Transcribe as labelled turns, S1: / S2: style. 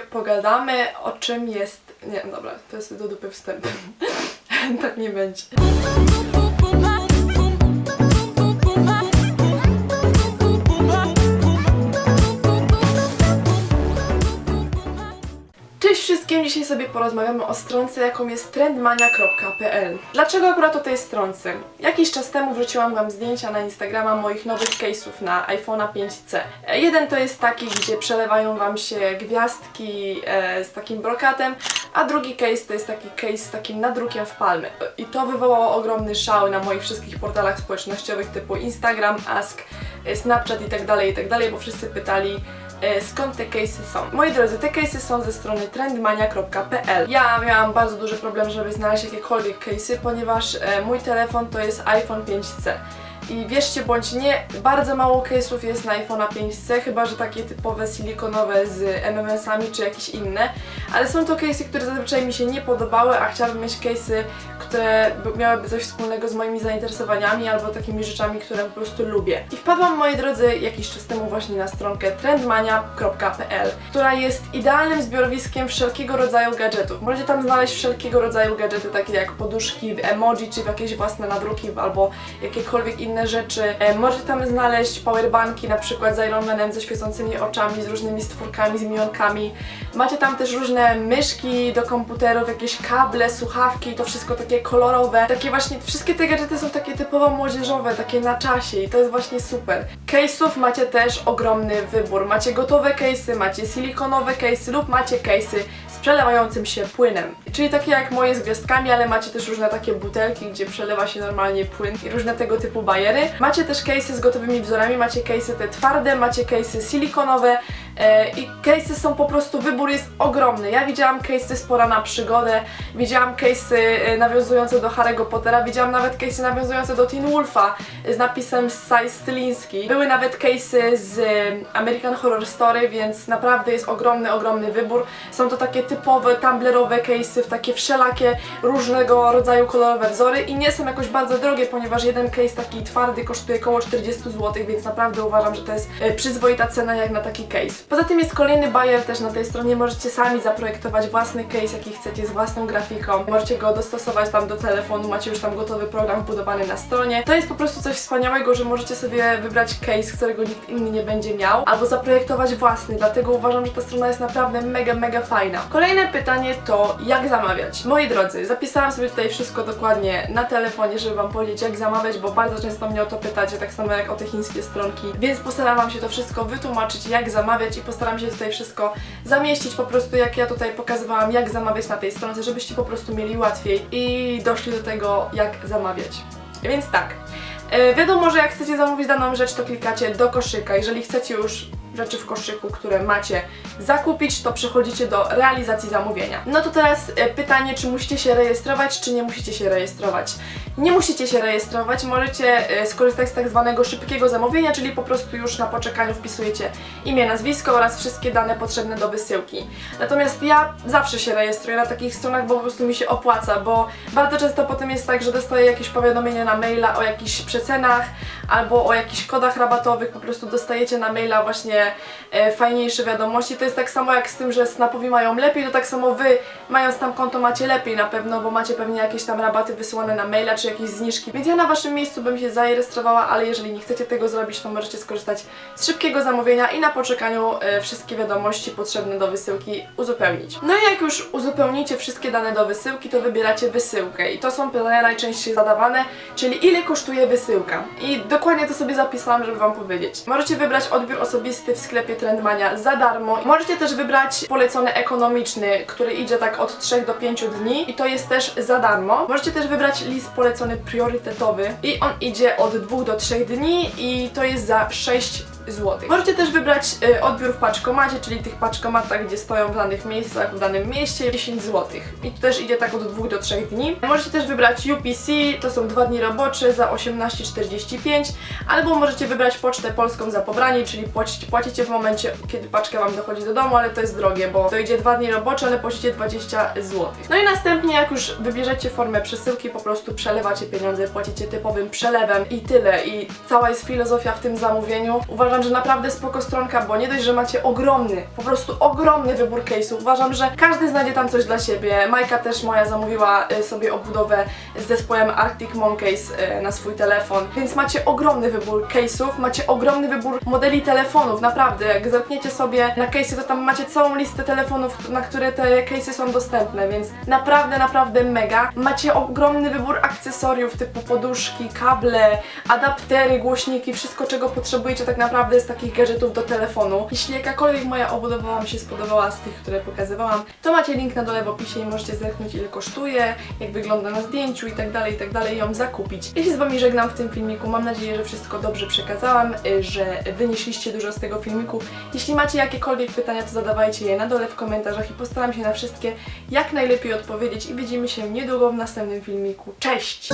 S1: pogadamy, o czym jest... Nie, dobra, to jest do dupy wstęp. tak nie będzie. Wszystkim, dzisiaj sobie porozmawiamy o stronce, jaką jest trendmania.pl. Dlaczego akurat o tej stronce? Jakiś czas temu wrzuciłam Wam zdjęcia na Instagrama moich nowych case'ów na iPhone'a 5C. E, Jeden to jest taki, gdzie przelewają Wam się gwiazdki e, z takim brokatem, a drugi case to jest taki case z takim nadrukiem w palmy. I to wywołało ogromny szał na moich wszystkich portalach społecznościowych typu Instagram, Ask, e, Snapchat i tak dalej, i tak bo wszyscy pytali, skąd te case'y są. Moi drodzy, te case'y są ze strony trendmania.pl. Ja miałam bardzo duży problem, żeby znaleźć jakiekolwiek case'y, ponieważ e, mój telefon to jest iPhone 5C. I wierzcie bądź nie, bardzo mało case'ów jest na iPhone'a 5C, chyba że takie typowe silikonowe z MMS-ami czy jakieś inne, ale są to case'y, które zazwyczaj mi się nie podobały, a chciałabym mieć case'y, które by- miałyby coś wspólnego z moimi zainteresowaniami albo takimi rzeczami, które po prostu lubię. I wpadłam, moi drodzy, jakiś czas temu właśnie na stronkę trendmania.pl, która jest idealnym zbiorowiskiem wszelkiego rodzaju gadżetów. Możecie tam znaleźć wszelkiego rodzaju gadżety, takie jak poduszki, emoji, czy jakieś własne nadruki, albo jakiekolwiek inne rzeczy. E, możecie tam znaleźć powerbanki, na przykład z Iron Manem, ze świecącymi oczami, z różnymi stwórkami, z milionkami. Macie tam też różne myszki do komputerów, jakieś kable, słuchawki, to wszystko takie kolorowe. Takie właśnie, wszystkie te gadżety są takie typowo młodzieżowe, takie na czasie i to jest właśnie super. Case'ów macie też ogromny wybór. Macie gotowe case'y, macie silikonowe case'y lub macie case'y przelewającym się płynem. Czyli takie jak moje z gwiazdkami, ale macie też różne takie butelki, gdzie przelewa się normalnie płyn i różne tego typu bajery. Macie też case'y z gotowymi wzorami, macie case'y te twarde, macie case'y silikonowe i case'y są po prostu, wybór jest ogromny. Ja widziałam case'y z pora na przygodę, widziałam case'y e, nawiązujące do Harry'ego Pottera, widziałam nawet case'y nawiązujące do Teen Wolfa z napisem Saj Styliński. Były nawet case'y z e, American Horror Story, więc naprawdę jest ogromny, ogromny wybór. Są to takie typowe tumblerowe case'y w takie wszelakie różnego rodzaju kolorowe wzory i nie są jakoś bardzo drogie, ponieważ jeden case taki twardy kosztuje około 40 zł, więc naprawdę uważam, że to jest e, przyzwoita cena jak na taki case. Poza tym jest kolejny bajer też na tej stronie, możecie sami zaprojektować własny case, jaki chcecie, z własną grafiką. Możecie go dostosować tam do telefonu, macie już tam gotowy program budowany na stronie. To jest po prostu coś wspaniałego, że możecie sobie wybrać case, którego nikt inny nie będzie miał, albo zaprojektować własny, dlatego uważam, że ta strona jest naprawdę mega, mega fajna. Kolejne pytanie to jak zamawiać? Moi drodzy, zapisałam sobie tutaj wszystko dokładnie na telefonie, żeby Wam powiedzieć jak zamawiać, bo bardzo często mnie o to pytacie, tak samo jak o te chińskie stronki, więc postaram Wam się to wszystko wytłumaczyć, jak zamawiać i postaram się tutaj wszystko zamieścić po prostu, jak ja tutaj pokazywałam, jak zamawiać na tej stronce, żebyście po prostu mieli łatwiej i doszli do tego, jak zamawiać. Więc tak, E, Wiadomo, że jak chcecie zamówić daną rzecz, to klikacie do koszyka. Jeżeli chcecie już rzeczy w koszyku, które macie zakupić, to przechodzicie do realizacji zamówienia. No to teraz e, pytanie, czy musicie się rejestrować, czy nie musicie się rejestrować. Nie musicie się rejestrować, możecie e, skorzystać z tak zwanego szybkiego zamówienia, czyli po prostu już na poczekaniu wpisujecie imię, nazwisko oraz wszystkie dane potrzebne do wysyłki. Natomiast ja zawsze się rejestruję na takich stronach, bo po prostu mi się opłaca, bo bardzo często potem jest tak, że dostaję jakieś powiadomienie na maila o jakichś przecenach albo o jakichś kodach rabatowych, po prostu dostajecie na maila właśnie e, fajniejsze wiadomości. To jest tak samo jak z tym, że snapowi mają lepiej, to tak samo wy mając tam konto macie lepiej na pewno, bo macie pewnie jakieś tam rabaty wysyłane na maila czy jakieś zniżki. Więc ja na waszym miejscu bym się zarejestrowała, ale jeżeli nie chcecie tego zrobić, to możecie skorzystać z szybkiego zamówienia i na poczekaniu e, wszystkie wiadomości potrzebne do wysyłki uzupełnić. No i jak już uzupełnicie wszystkie dane do wysyłki, to wybieracie wysyłkę i to są pytania najczęściej zadawane, czyli ile kosztuje wysyłka. I dokładnie to sobie zapisałam, żeby wam powiedzieć. Możecie wybrać odbiór osobisty w sklepie Trendmania za darmo. Możecie też wybrać polecony ekonomiczny, który idzie tak od 3 do 5 dni i to jest też za darmo. Możecie też wybrać list polecony priorytetowy i on idzie od 2 do 3 dni i to jest za 6 zł. Możecie też wybrać y, odbiór w paczkomacie, czyli tych paczkomatach, gdzie stoją w danych miejscach, w danym mieście, 10 zł. I to też idzie tak od 2 do 3 dni. Możecie też wybrać UPC, to są 2 dni robocze za 18,45, albo możecie wybrać pocztę polską za pobranie, czyli płacicie, płacicie w momencie, kiedy paczka Wam dochodzi do domu, ale to jest drogie, bo to idzie 2 dni robocze, ale płacicie 20 zł. No i następnie, jak już wybierzecie formę przesyłki, po prostu przelewacie pieniądze, płacicie typowym przelewem i tyle. I cała jest filozofia w tym zamówieniu. Uważam, Uważam, że naprawdę spoko stronka, bo nie dość, że macie ogromny, po prostu ogromny wybór case'ów. Uważam, że każdy znajdzie tam coś dla siebie. Majka też moja zamówiła y, sobie obudowę z zespołem Arctic Monkeys y, na swój telefon, więc macie ogromny wybór case'ów, macie ogromny wybór modeli telefonów, naprawdę. Jak zerkniecie sobie na case'y, to tam macie całą listę telefonów, na które te case'y są dostępne, więc naprawdę, naprawdę mega. Macie ogromny wybór akcesoriów typu poduszki, kable, adaptery, głośniki, wszystko czego potrzebujecie tak naprawdę z takich gadżetów do telefonu. Jeśli jakakolwiek moja obudowa Wam się spodobała z tych, które pokazywałam, to macie link na dole w opisie i możecie zerknąć ile kosztuje, jak wygląda na zdjęciu i tak dalej, i tak dalej, ją zakupić. Ja się z Wami żegnam w tym filmiku, mam nadzieję, że wszystko dobrze przekazałam, y, że wynieśliście dużo z tego filmiku. Jeśli macie jakiekolwiek pytania, to zadawajcie je na dole w komentarzach i postaram się na wszystkie jak najlepiej odpowiedzieć i widzimy się niedługo w następnym filmiku. Cześć!